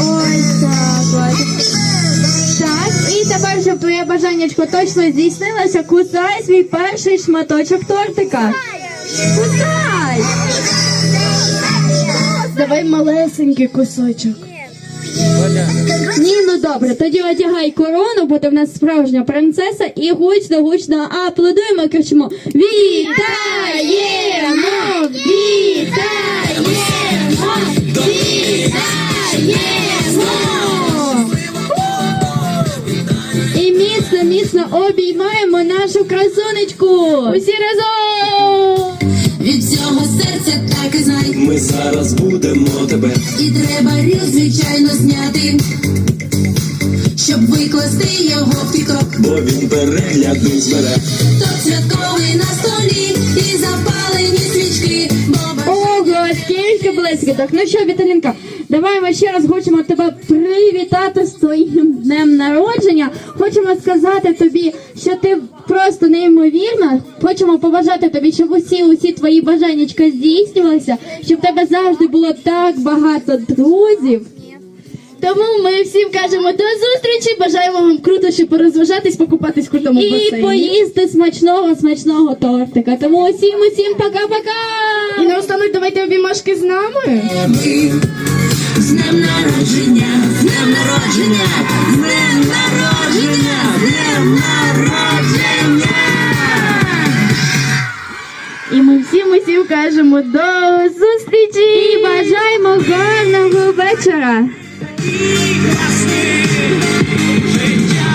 Ось так. Так, і тепер, щоб твоє бажаннячко точно здійснилося, кусай свій перший шматочок тортика. Кусай! Давай малесенький кусочок. Ні, ну добре, тоді одягай корону, бо ти в нас справжня принцеса, і гучно, гучно аплодуємо, кричимо Вітаємо! Вітаємо! Вітаємо! І міцно, міцно обіймаємо нашу красунечку! Усі разом! Від всього серця так і знай, Ми зараз будемо тебе. і треба ріл, звичайно, зняти, щоб викласти його в тікток. бо він перегляди збере. Топ святковий на столі і запалені свічки, бо близько. Так. Ну що, Віталінка, давай ми ще раз хочемо тебе привітати з твоїм днем народження. Хочемо сказати тобі, що ти просто неймовірна. Хочемо побажати тобі, щоб усі усі твої бажаннячка здійснювалися, щоб в тебе завжди було так багато друзів. Тому ми всім кажемо до зустрічі. Бажаємо вам круто ще порозважатись, покупатись в крутому І басейні. поїсти смачного, смачного тортика. Тому усім, усім пока-пока! І наостанок давайте обіймашки з нами. ми з днем народження, з днем народження, з днем народження, з днем народження. І ми всім усім кажемо до зустрічі. І бажаємо гарного вечора! і красни життя.